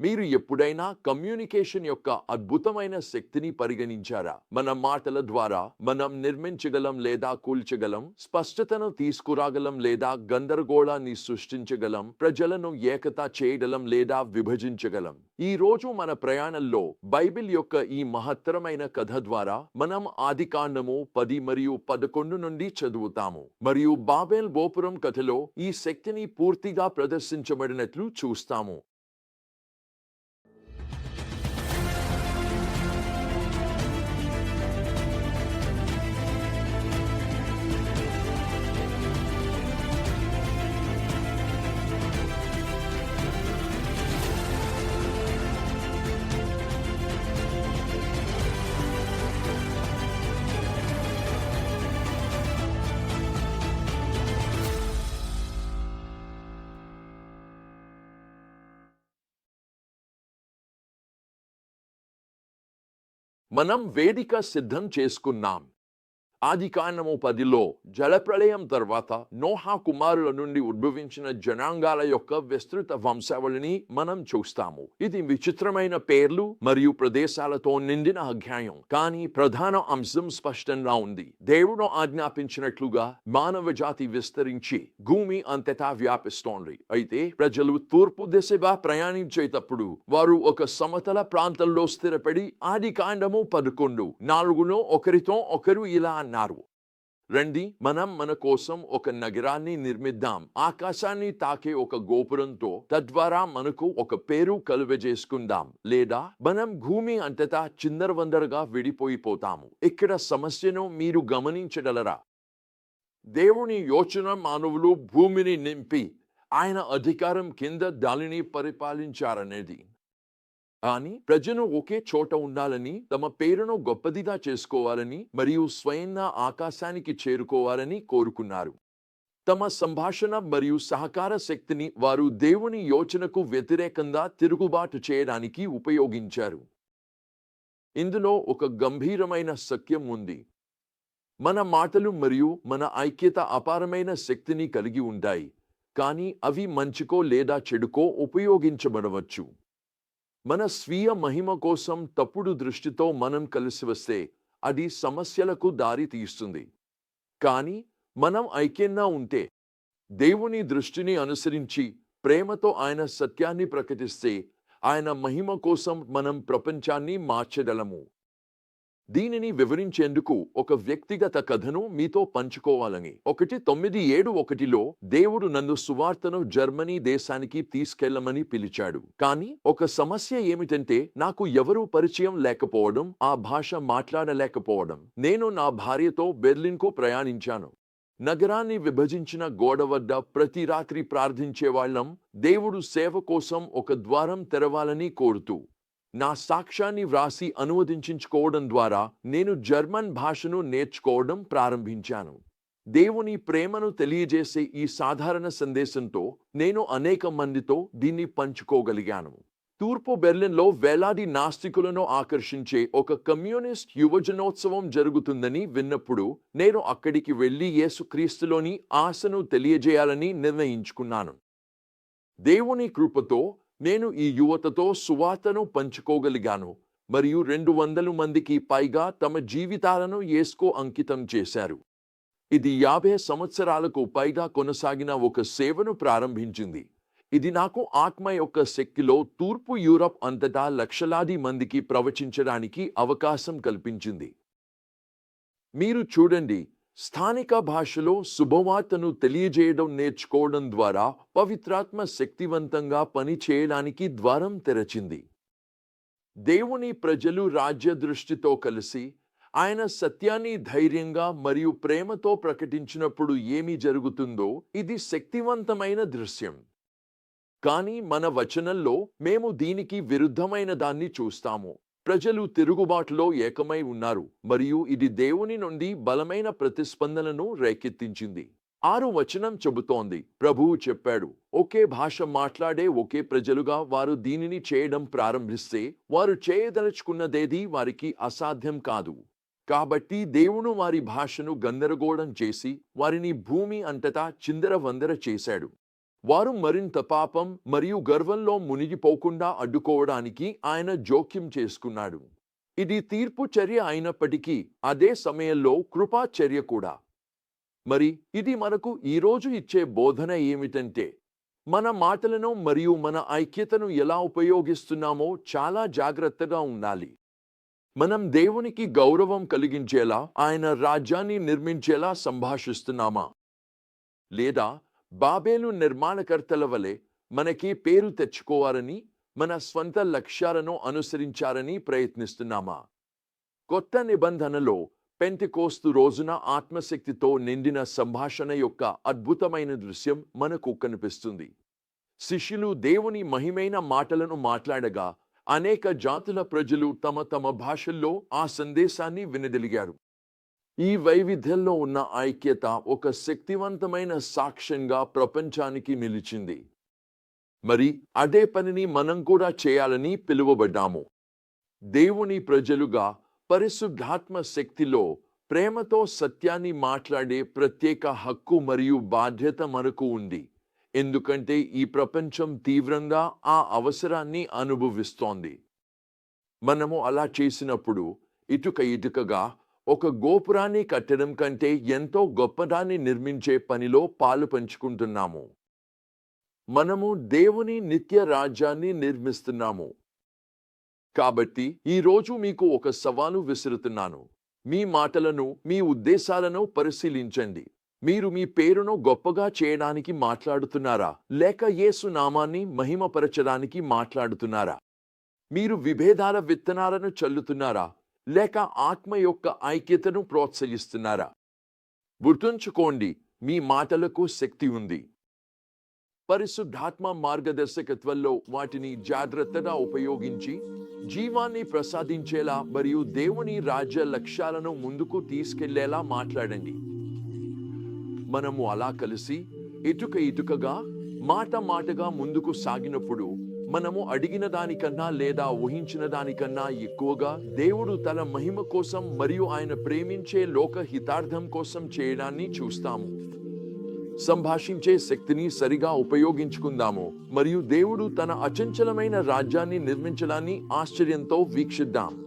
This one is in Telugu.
మీరు ఎప్పుడైనా కమ్యూనికేషన్ యొక్క అద్భుతమైన శక్తిని పరిగణించారా? మన మాటల ద్వారా మనం నిర్మించగలం లేదా కూల్చగలం? స్పష్టతను తీసుకురాగలం లేదా గందరగోళాన్ని సృష్టించగలం? ప్రజలను ఏకత చేయగలం లేదా విభజించగలం? ఈ రోజు మన ప్రయాణంలో బైబిల్ యొక్క ఈ మహత్తరమైన కథ ద్వారా మనం ఆదికాండము పది మరియు పదకొండు నుండి చదువుతాము. మరియు బాబేల్ గోపురం కథలో ఈ శక్తిని పూర్తిగా ప్రదర్శించబడినట్లు చూస్తాము. మనం వేదిక సిద్ధం చేసుకున్నాం. ఆది కాండము పదిలో జలప్రళయం తర్వాత నోహా కుమారుల నుండి ఉద్భవించిన జనాంగాల యొక్క విస్తృత వంశావళిని మనం చూస్తాము. ఇది విచిత్రమైన పేర్లు మరియు ప్రదేశాలతో నిండిన అధ్యాయం. కానీ ప్రధాన అంశం స్పష్టంగా ఉంది. దేవుడు ఆజ్ఞాపించినట్లుగా మానవ జాతి విస్తరించి భూమి అంతటా వ్యాపిస్తోంది. అయితే ప్రజలు తూర్పు దిశగా ప్రయాణించేటప్పుడు వారు ఒక సమతల ప్రాంతంలో స్థిరపడి ఆది కాండము పదకొండు నాలుగులో ఒకరితో ఒకరు ఇలా అన్నారు. రండి మనం మన కోసం ఒక నగరాన్ని నిర్మిద్దాం. ఆకాశాన్ని తాకే ఒక గోపురంతో తద్వారా మనకు ఒక పేరు కలువజేసుకుందాం లేదా మనం భూమి అంతటా చిందరవందరగా విడిపోయిపోతాము. ఇక్కడ సమస్యను మీరు గమనించగలరా? దేవుని యోచన మానవులు భూమిని నింపి ఆయన అధికారం కింద దానిని పరిపాలించారనేది. కానీ ప్రజలు ఒకే చోట ఉండాలని తమ పేరును గొప్పదిగా చేసుకోవాలని మరియు స్వయంగా ఆకాశానికి చేరుకోవాలని కోరుకున్నారు. తమ సంభాషణ మరియు సహకార శక్తిని వారు దేవుని యోచనకు వ్యతిరేకంగా తిరుగుబాటు చేయడానికి ఉపయోగించారు. ఇందులో ఒక గంభీరమైన సత్యం ఉంది. మన మాటలు మరియు మన ఐక్యత అపారమైన శక్తిని కలిగి ఉంటాయి కానీ అవి మంచికో లేదా చెడుకో ఉపయోగించబడవచ్చు. మన స్వీయ మహిమ కోసం తప్పుడు దృష్టితో మనం కలిసి వస్తే అది సమస్యలకు దారి తీస్తుంది. కానీ మనం ఐక్యంగా ఉంటే దేవుని దృష్టిని అనుసరించి ప్రేమతో ఆయన సత్యాన్ని ప్రకటిస్తే ఆయన మహిమ కోసం మనం ప్రపంచాన్ని మార్చగలము. దీనిని వివరించేందుకు ఒక వ్యక్తిగత కథను మీతో పంచుకోవాలని. ఒకటి తొమ్మిది ఏడు ఒకటిలో దేవుడు నన్ను సువార్తను జర్మనీ దేశానికి తీసుకెళ్ళమని పిలిచాడు. కానీ ఒక సమస్య ఏమిటంటే నాకు ఎవరూ పరిచయం లేకపోవడం ఆ భాష మాట్లాడలేకపోవడం. నేను నా భార్యతో బెర్లిన్కు ప్రయాణించాను. నగరాన్ని విభజించిన గోడ వద్ద ప్రతి రాత్రి ప్రార్థించేవాళ్ళం దేవుడు సేవ కోసం ఒక ద్వారం తెరవాలని కోరుతూ నా సాక్ష్యాన్ని వ్రాసి అనువదించుకోవడం ద్వారా నేను జర్మన్ భాషను నేర్చుకోవడం ప్రారంభించాను. దేవుని ప్రేమను తెలియజేసే ఈ సాధారణ సందేశంతో నేను అనేక మందితో దీన్ని పంచుకోగలిగాను. తూర్పు బెర్లిన్లో వేలాది నాస్తికులను ఆకర్షించే ఒక కమ్యూనిస్ట్ యువజనోత్సవం జరుగుతుందని విన్నప్పుడు నేను అక్కడికి వెళ్ళి యేసుక్రీస్తులోని ఆశను తెలియజేయాలని నిర్ణయించుకున్నాను. దేవుని కృపతో నేను ఈ యువతతో సువార్తను పంచుకోగలిగాను మరియు రెండు వందల మందికి పైగా తమ జీవితాలను ఏస్కో అంకితం చేశారు. ఇది యాభై సంవత్సరాలకు పైగా కొనసాగిన ఒక సేవను ప్రారంభించింది. ఇది నాకు ఆత్మ యొక్క శక్తిలో తూర్పు యూరప్ అంతటా లక్షలాది మందికి ప్రవచించడానికి అవకాశం కల్పించింది. మీరు చూడండి స్థానిక భాషలో శుభవార్తను తెలియజేయడం నేర్చుకోవడం ద్వారా పవిత్రాత్మ శక్తివంతంగా పనిచేయడానికి ద్వారం తెరచింది. దేవుని ప్రజలు రాజ్య దృష్టితో కలిసి ఆయన సత్యాన్ని ధైర్యంగా మరియు ప్రేమతో ప్రకటించినప్పుడు ఏమి జరుగుతుందో ఇది శక్తివంతమైన దృశ్యం. కానీ మన వచనంలో మేము దీనికి విరుద్ధమైన దాన్ని చూస్తాము. ప్రజలు తిరుగుబాటులో ఏకమై ఉన్నారు మరియు ఇది దేవుని నుండి బలమైన ప్రతిస్పందనను రేకెత్తించింది. ఆరు వచనం చెబుతోంది. ప్రభువు చెప్పాడు ఒకే భాష మాట్లాడే ఒకే ప్రజలుగా వారు దీనిని చేయడం ప్రారంభిస్తే వారు చేయదలుచుకున్నదేది వారికి అసాధ్యం కాదు. కాబట్టి దేవుడు వారి భాషను గందరగోళం చేసి వారిని భూమి అంతటా చిందరవందర చేశాడు. వారు మరింత పాపం మరియు గర్వంలో మునిగిపోకుండా అడ్డుకోవడానికి ఆయన జోక్యం చేసుకున్నాడు. ఇది తీర్పు చర్య అయినప్పటికీ అదే సమయంలో కృపా చర్య కూడా. మరి ఇది మనకు ఈరోజు ఇచ్చే బోధన ఏమిటంటే మన మాటలను మరియు మన ఐక్యతను ఎలా ఉపయోగిస్తున్నామో చాలా జాగ్రత్తగా ఉండాలి. మనం దేవునికి గౌరవం కలిగించేలా ఆయన రాజ్యాన్ని నిర్మించేలా సంభాషిస్తున్నామా? లేదా బాబేలు నిర్మాణకర్తల వలె మనకి పేరు తెచ్చుకోవాలని మన స్వంత లక్ష్యాలను అనుసరించారని ప్రయత్నిస్తున్నామా? కొత్త నిబంధనలో పెంతికోస్తు రోజున ఆత్మశక్తితో నిండిన సంభాషణ యొక్క అద్భుతమైన దృశ్యం మనకు కనిపిస్తుంది. శిష్యులు దేవుని మహిమైన మాటలను మాట్లాడగా అనేక జాతుల ప్రజలు తమ తమ భాషల్లో ఆ సందేశాన్ని వినగలిగారు ఈ వైవిధ్యంలో ఉన్న ఐక్యత ఒక శక్తివంతమైన సాక్ష్యంగా ప్రపంచానికి నిలిచింది. మరి అదే పనిని మనం కూడా చేయాలని పిలువబడ్డాము. దేవుని ప్రజలుగా పరిశుద్ధాత్మ శక్తిలో ప్రేమతో సత్యాన్ని మాట్లాడే ప్రత్యేక హక్కు మరియు బాధ్యత మనకు ఉంది. ఎందుకంటే ఈ ప్రపంచం తీవ్రంగా ఆ అవసరాన్ని అనుభవిస్తోంది. మనము అలా చేసినప్పుడు ఇటుక ఇటుకగా ఒక గోపురాన్ని కట్టడం కంటే ఎంతో గొప్పదాన్ని నిర్మించే పనిలో పాలు పంచుకుంటున్నాము. మనము దేవుని నిత్య రాజ్యాన్ని నిర్మిస్తున్నాము. కాబట్టి ఈరోజు మీకు ఒక సవాలు విసురుతున్నాను. మీ మాటలను మీ ఉద్దేశాలను పరిశీలించండి. మీరు మీ పేరును గొప్పగా చేయడానికి మాట్లాడుతున్నారా? లేక యేసు నామాన్ని మహిమపరచడానికి మాట్లాడుతున్నారా? మీరు విభేదాల విత్తనాలను చల్లుతున్నారా? లేక ఆత్మ యొక్క ఐక్యతను ప్రోత్సహిస్తున్నారా? గుర్తుంచుకోండి మీ మాటలకు శక్తి ఉంది. పరిశుద్ధాత్మ మార్గదర్శకత్వంలో వాటిని జాగ్రత్తగా ఉపయోగించి జీవాన్ని ప్రసాదించేలా మరియు దేవుని రాజ్య లక్ష్యాలను ముందుకు తీసుకెళ్ళేలా మాట్లాడండి. మనము అలా కలిసి ఇటుక ఇటుకగా మాట మాటగా ముందుకు సాగినప్పుడు మనము అడిగిన దానికన్నా లేదా ఊహించిన దానికన్నా ఎక్కువగా దేవుడు తన మహిమ కోసం మరియు ఆయన ప్రేమించే లోక హితార్థం కోసం చేయడాన్ని చూస్తాము. సంభాషించే శక్తిని సరిగా ఉపయోగించుకుందాము మరియు దేవుడు తన అచంచలమైన రాజ్యాన్ని నిర్మించడాన్ని ఆశ్చర్యంతో వీక్షిద్దాం.